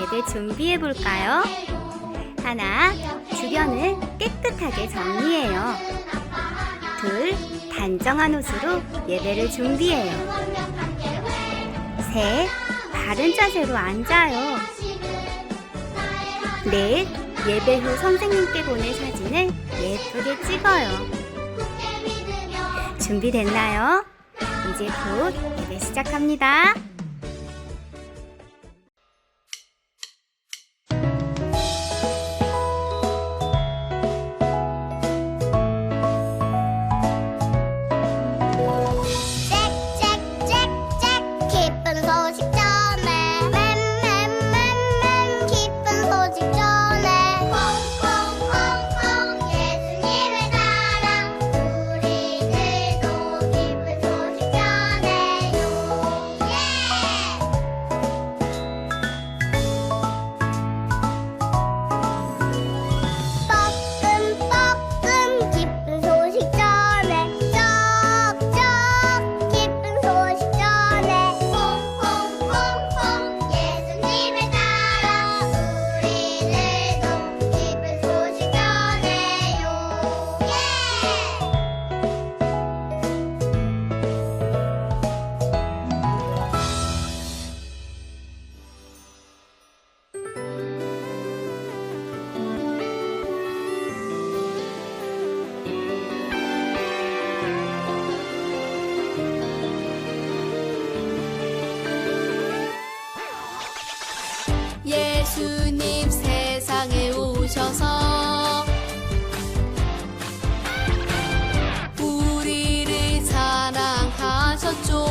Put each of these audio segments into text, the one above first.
예배 준비해 볼까요? 하나, 주변을 깨끗하게 정리해요. 둘, 단정한 옷으로 예배를 준비해요. 셋, 바른 자세로 앉아요. 넷, 예배 후 선생님께 보낼 사진을 예쁘게 찍어요. 준비됐나요? 이제 곧 예배 시작합니다. 있었죠.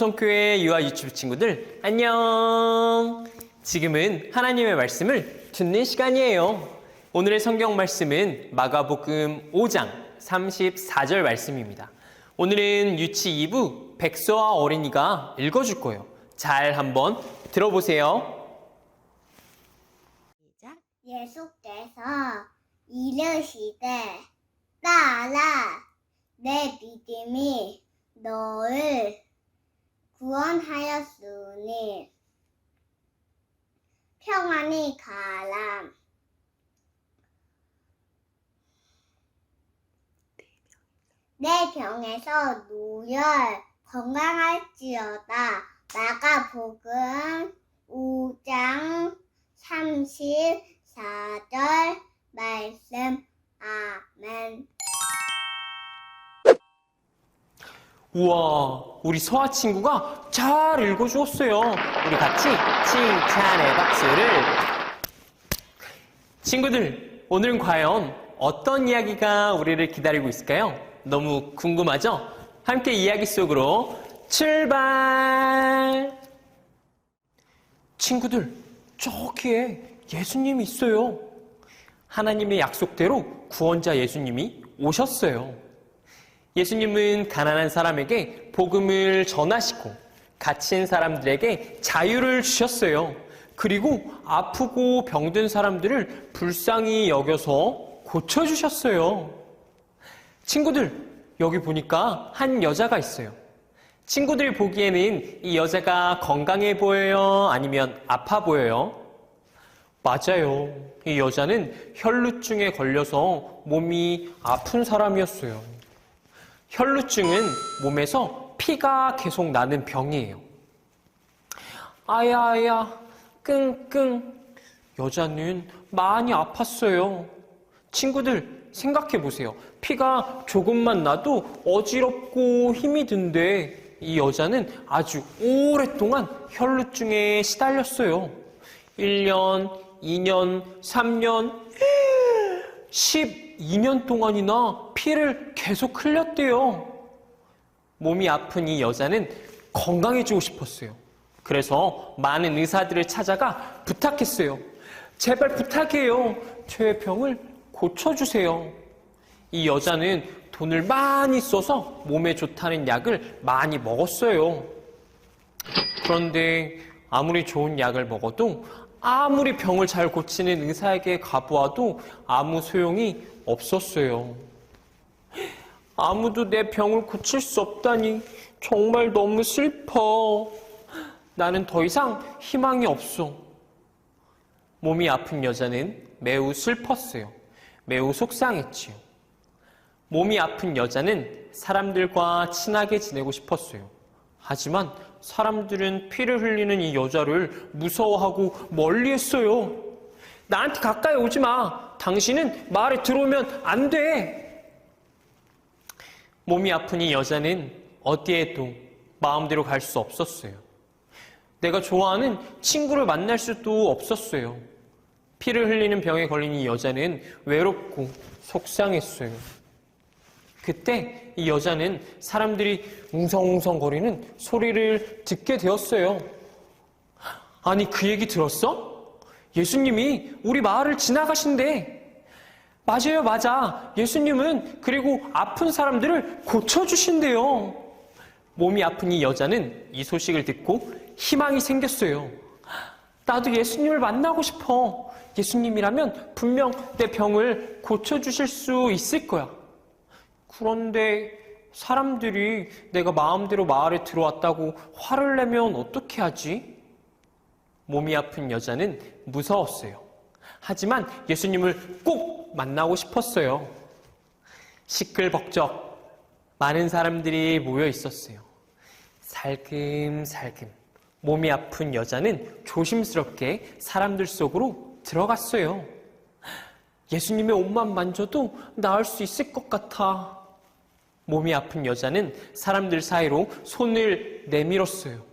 성교회 유아 유튜브 친구들 안녕. 지금은 하나님의 말씀을 듣는 시간이에요. 오늘의 성경 말씀은 마가복음 5장 34절 말씀입니다. 오늘은 유치 2부 백서와 어린이가 읽어줄 거예요. 잘 한번 들어보세요. 예수께서 이르시되 따라 내 믿음이 너를 구원하였으니 평안히 가라. 내 병에서 노열 건강할지어다. 마가복음 5장 34절 말씀. 아멘 우와, 우리 서아 친구가 잘 읽어주었어요. 우리 같이 칭찬의 박수를. 친구들, 오늘은 과연 어떤 이야기가 우리를 기다리고 있을까요? 너무 궁금하죠? 함께 이야기 속으로 출발! 친구들, 저기에 예수님이 있어요. 하나님의 약속대로 구원자 예수님이 오셨어요. 예수님은 가난한 사람에게 복음을 전하시고 갇힌 사람들에게 자유를 주셨어요. 그리고 아프고 병든 사람들을 불쌍히 여겨서 고쳐주셨어요. 친구들, 여기 보니까 한 여자가 있어요. 친구들이 보기에는 이 여자가 건강해 보여요? 아니면 아파 보여요? 맞아요. 이 여자는 혈루증에 걸려서 몸이 아픈 사람이었어요. 혈루증은 몸에서 피가 계속 나는 병이에요. 아야, 아야, 끙끙. 여자는 많이 아팠어요. 친구들, 생각해 보세요. 피가 조금만 나도 어지럽고 힘이 든데 이 여자는 아주 오랫동안 혈루증에 시달렸어요. 1년, 2년, 3년, 12년 동안이나 피를 계속 흘렸대요. 몸이 아픈 이 여자는 건강해지고 싶었어요. 그래서 많은 의사들을 찾아가 부탁했어요. 제발 부탁해요. 제 병을 고쳐주세요. 이 여자는 돈을 많이 써서 몸에 좋다는 약을 많이 먹었어요. 그런데 아무리 좋은 약을 먹어도 아무리 병을 잘 고치는 의사에게 가보아도 아무 소용이 없었어요. 아무도 내 병을 고칠 수 없다니 정말 너무 슬퍼. 나는 더 이상 희망이 없어. 몸이 아픈 여자는 매우 슬펐어요. 매우 속상했지요. 몸이 아픈 여자는 사람들과 친하게 지내고 싶었어요. 하지만 사람들은 피를 흘리는 이 여자를 무서워하고 멀리 했어요. 나한테 가까이 오지 마. 당신은 말에 들어오면 안 돼. 몸이 이 여자는 어디에도 마음대로 갈 수 없었어요. 내가 좋아하는 친구를 만날 수도 없었어요. 피를 흘리는 병에 걸린 이 여자는 외롭고 속상했어요. 그때 이 여자는 사람들이 웅성웅성거리는 소리를 듣게 되었어요. 아니, 그 얘기 들었어? 예수님이 우리 마을을 지나가신대. 맞아요, 맞아. 예수님은 그리고 아픈 사람들을 고쳐주신대요. 몸이 아픈 이 여자는 이 소식을 듣고 희망이 생겼어요. 나도 예수님을 만나고 싶어. 예수님이라면 분명 내 병을 고쳐주실 수 있을 거야. 그런데 사람들이 내가 마음대로 마을에 들어왔다고 화를 내면 어떻게 하지? 몸이 아픈 여자는 무서웠어요. 하지만 예수님을 꼭 만나고 싶었어요. 시끌벅적 많은 사람들이 모여 있었어요. 살금살금 몸이 아픈 여자는 조심스럽게 사람들 속으로 들어갔어요. 예수님의 옷만 만져도 나을 수 있을 것 같아. 몸이 아픈 여자는 사람들 사이로 손을 내밀었어요.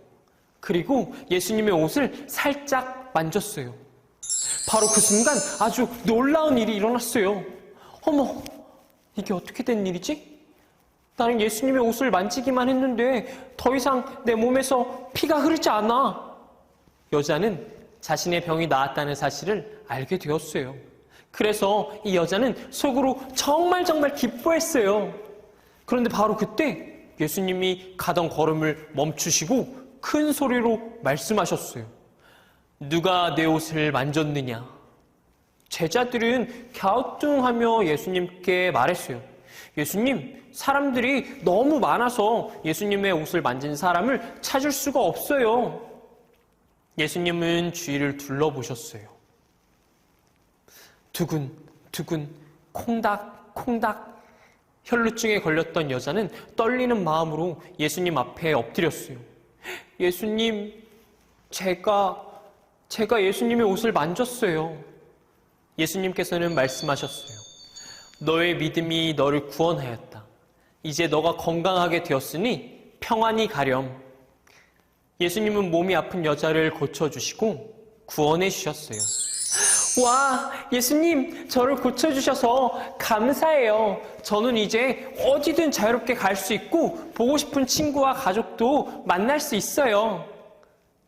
그리고 예수님의 옷을 살짝 만졌어요. 바로 그 순간 아주 놀라운 일이 일어났어요. 어머, 이게 어떻게 된 일이지? 나는 예수님의 옷을 만지기만 했는데 더 이상 내 몸에서 피가 흐르지 않아. 여자는 자신의 병이 나았다는 사실을 알게 되었어요. 그래서 이 여자는 속으로 정말 정말 기뻐했어요. 그런데 바로 그때 예수님이 가던 걸음을 멈추시고 큰 소리로 말씀하셨어요. 누가 내 옷을 만졌느냐? 제자들은 갸우뚱하며 예수님께 말했어요. 예수님, 사람들이 너무 많아서 예수님의 옷을 만진 사람을 찾을 수가 없어요. 예수님은 주위를 둘러보셨어요. 두근, 두근, 콩닥, 콩닥. 혈루증에 걸렸던 여자는 떨리는 마음으로 예수님 앞에 엎드렸어요. 예수님, 제가, 제가 예수님의 옷을 만졌어요. 예수님께서는 말씀하셨어요. 너의 믿음이 너를 구원하였다. 이제 너가 건강하게 되었으니 평안히 가렴. 예수님은 몸이 아픈 여자를 고쳐주시고 구원해 주셨어요. 와, 예수님, 저를 고쳐주셔서 감사해요. 저는 이제 어디든 자유롭게 갈 수 있고, 보고 싶은 친구와 가족도 만날 수 있어요.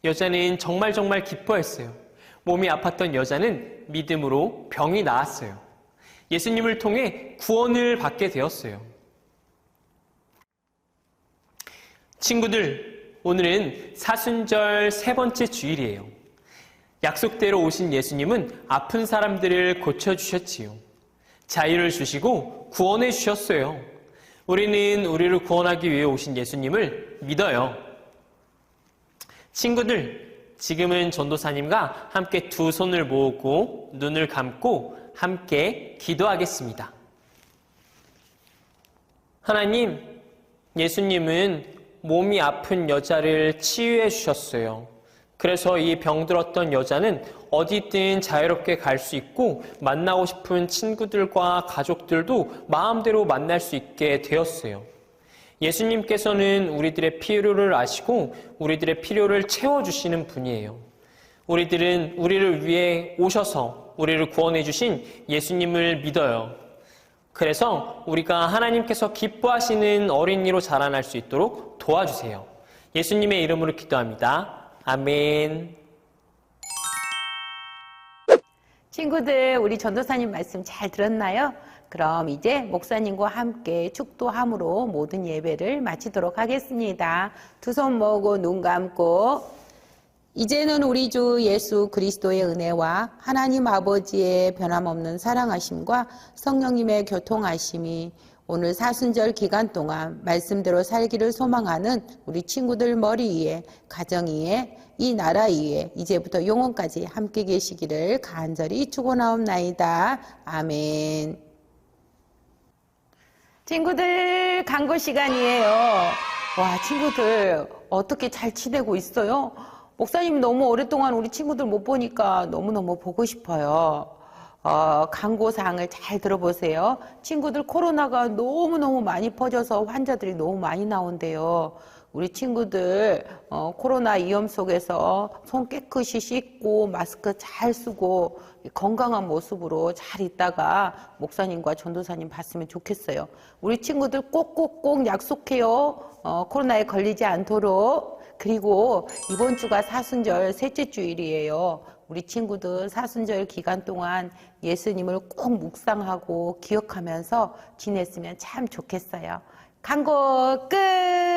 여자는 정말 정말 기뻐했어요. 몸이 아팠던 여자는 믿음으로 병이 나았어요. 예수님을 통해 구원을 받게 되었어요. 친구들, 오늘은 사순절 세 번째 주일이에요. 약속대로 오신 예수님은 아픈 사람들을 고쳐주셨지요. 자유를 주시고 구원해 주셨어요. 우리는 우리를 구원하기 위해 오신 예수님을 믿어요. 친구들, 지금은 전도사님과 함께 두 손을 모으고 눈을 감고 함께 기도하겠습니다. 하나님, 예수님은 몸이 아픈 여자를 치유해 주셨어요. 그래서 이 병들었던 여자는 어디든 자유롭게 갈 수 있고 만나고 싶은 친구들과 가족들도 마음대로 만날 수 있게 되었어요. 예수님께서는 우리들의 필요를 아시고 우리들의 필요를 채워주시는 분이에요. 우리들은 우리를 위해 오셔서 우리를 구원해 주신 예수님을 믿어요. 그래서 우리가 하나님께서 기뻐하시는 어린이로 자라날 수 있도록 도와주세요. 예수님의 이름으로 기도합니다. 아멘. 친구들, 우리 전도사님 말씀 잘 들었나요? 그럼 이제 목사님과 함께 축도함으로 모든 예배를 마치도록 하겠습니다. 두 손 모으고 눈 감고 이제는 우리 주 예수 그리스도의 은혜와 하나님 아버지의 변함없는 사랑하심과 성령님의 교통하심이 오늘 사순절 기간 동안 말씀대로 살기를 소망하는 우리 친구들 머리 위에, 가정 위에, 이 나라 위에 이제부터 영원까지 함께 계시기를 간절히 축원하옵나이다. 아멘. 친구들 강고 시간이에요. 와 친구들 어떻게 잘 지내고 있어요? 목사님 너무 오랫동안 우리 친구들 못 보니까 너무너무 보고 싶어요. 어, 강고사항을 잘 들어보세요. 친구들 코로나가 너무너무 많이 퍼져서 환자들이 너무 많이 나온대요. 우리 친구들 어, 코로나 위험 속에서 손 깨끗이 씻고 마스크 잘 쓰고 건강한 모습으로 잘 있다가 목사님과 전도사님 봤으면 좋겠어요. 우리 친구들 꼭꼭꼭 약속해요. 어, 코로나에 걸리지 않도록. 그리고 이번 주가 사순절 셋째 주일이에요. 우리 친구들 사순절 기간 동안 예수님을 꼭 묵상하고 기억하면서 지냈으면 참 좋겠어요. 광고 끝!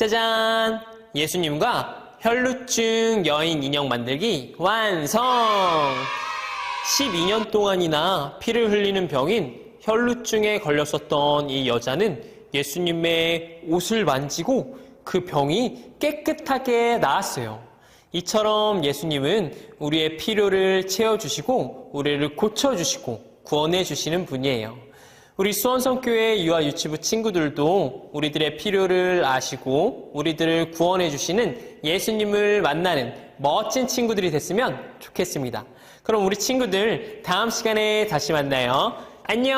짜잔! 예수님과 혈루증 여인 인형 만들기 완성! 12년 동안이나 피를 흘리는 병인 혈루증에 걸렸었던 이 여자는 예수님의 옷을 만지고 그 병이 깨끗하게 나았어요. 이처럼 예수님은 우리의 필요를 채워주시고 우리를 고쳐주시고 구원해주시는 분이에요. 우리 수원성교회 유아 유치부 친구들도 우리들의 필요를 아시고 우리들을 구원해 주시는 예수님을 만나는 멋진 친구들이 됐으면 좋겠습니다. 그럼 우리 친구들 다음 시간에 다시 만나요. 안녕!